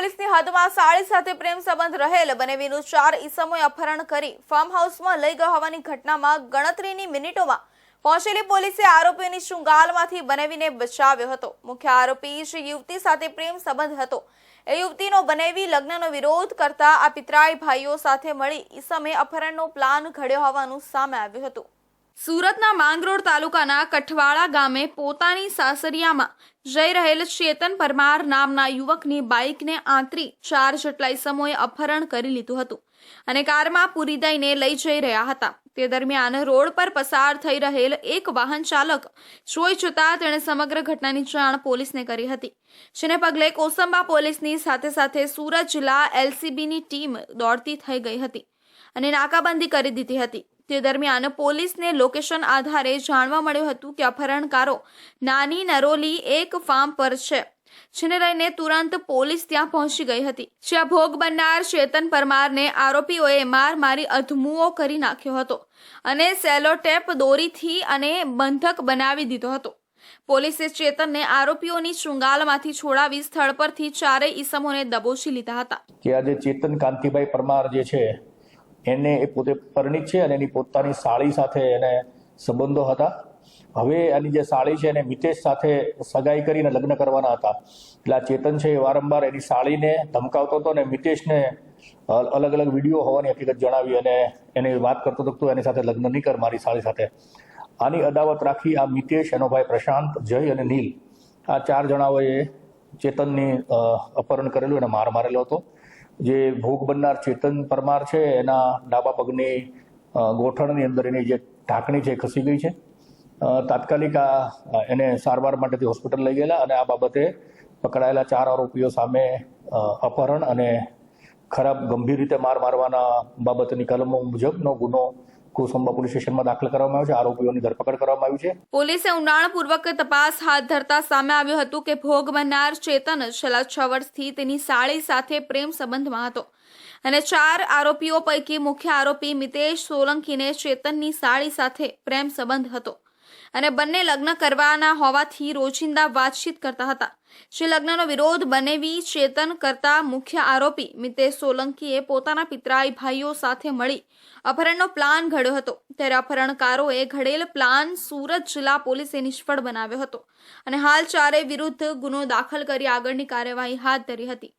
પોલીસની હદમાં સાળી સાથે પ્રેમ સંબંધ રહેલ બનેવીનું ચાર ઈસમોએ અપહરણ કરી ફાર્મ હાઉસમાં લઈ ગયા હોવાની ઘટનામાં ગણતરીની મિનિટોમાં પહોંચેલી પોલીસે આરોપીઓની શૃંગાલમાંથી બનેવીને બચાવ્યો હતો. મુખ્ય આરોપી શ્રી યુવતી સાથે પ્રેમ સંબંધ હતો. એ યુવતીનો બનેવી લગ્નનો વિરોધ કરતા આ પિતરાઈ ભાઈઓ સાથે મળી ઈસમે અપહરણનો પ્લાન ઘડ્યો હોવાનું સામે આવ્યું હતું. સુરતના માંગરોળ તાલુકાના કઠવાળા ગામે પોતાની સાસરિયામાં જઈ રહેલ ચેતન પરમાર નામના યુવકની બાઇકને આંતરી ચાર જેટલા ઇસમોએ અપહરણ કરી લીધું હતું અને કારમાં પૂરી દઈને લઈ જઈ રહ્યા હતા. તે દરમિયાન રોડ પર પસાર થઈ રહેલ એક વાહન ચાલક જોઈ જતા તેણે સમગ્ર ઘટનાની જાણ પોલીસને કરી હતી, જેને પગલે કોસંબા પોલીસની સાથે સાથે સુરત જિલ્લા એલસીબીની ટીમ દોડતી થઈ ગઈ હતી અને નાકાબંધી કરી દીધી હતી. તે દરમિયાન પોલીસને લોકેશન આધારે જાણવા મળ્યું હતું કે અપહરણકારો નાની નરોલી એક ફાર્મ પર છે, જેને લઈને તુરંત પોલીસ ત્યાં પહોંચી ગઈ હતી. જ્યાં ભોગ બનનાર ચેતન પરમારને આરોપીઓએ માર મારી અધમુઓ કરી નાખ્યો હતો અને સેલોટેપ દોરીથી અને બંધક બનાવી દીધો હતો. પોલીસે ચેતનને આરોપીઓની શૃંગાલમાંથી છોડાવી સ્થળ પરથી ચારેય ઈસમોને દબોચી લીધા હતા. કે આજે ચેતન કાંતિભાઈ પરમાર જે છે એને એ પોતે પરિણીત છે અને એની પોતાની સાળી સાથે એને સંબંધો હતા. હવે આની જે સાળી છે એને મિતેશ સાથે સગાઈ કરીને લગ્ન કરવાના હતા. એટલે આ ચેતન છે એ વારંવાર એની સાળીને ધમકાવતો હતો અને મિતેશને અલગ અલગ વીડિયો હોવાની હકીકત જણાવી અને એને વાત કરતો હતો એની સાથે લગ્ન નહીં કર મારી સાળી સાથે. આની અદાવત રાખી આ મિતેશ, એનો ભાઈ પ્રશાંત, જય અને નીલ. આ ચાર જણાઓએ ચેતનની અપહરણ કરેલું અને માર મારેલો હતો. જે ભોગ બનનાર ચેતન પરમાર છે, એના ડાબા પગની ગોઠણની અંદર એની જે ઢાંકણી છે ખસી ગઈ છે. તાત્કાલિક આ એને સારવાર માટેથી હોસ્પિટલ લઈ ગયેલા અને આ બાબતે પકડાયેલા ચાર આરોપીઓ સામે અપહરણ અને ખરાબ ગંભીર રીતે માર મારવાના બાબતની કલમો મુજબનો ગુનો તપાસ હાથ ધરતા સામે આવ્યું હતું કે ભોગ બનનાર ચેતન છેલ્લા છ વર્ષથી તેની સાળી સાથે પ્રેમ સંબંધમાં હતો. અને ચાર આરોપીઓ પૈકી મુખ્ય આરોપી મિતેશ સોલંકીને ચેતનની સાળી સાથે પ્રેમ સંબંધ હતો. અને બંને લગ્ન કરવાના હોવાથી રોજિંદા વાતચીત કરતા હતા. જે લગ્નનો વિરોધ બનેવી ચેતન કરતા મુખ્ય આરોપી મિતેશ સોલંકીએ પોતાના પિતરાઈ ભાઈઓ સાથે મળી અપહરણનો પ્લાન ઘડ્યો હતો. ત્યારે અપહરણકારોએ ઘડેલ પ્લાન સુરત જિલ્લા પોલીસે નિષ્ફળ બનાવ્યો હતો અને હાલ ચારે વિરુદ્ધ ગુનો દાખલ કરી આગળની કાર્યવાહી હાથ ધરી હતી.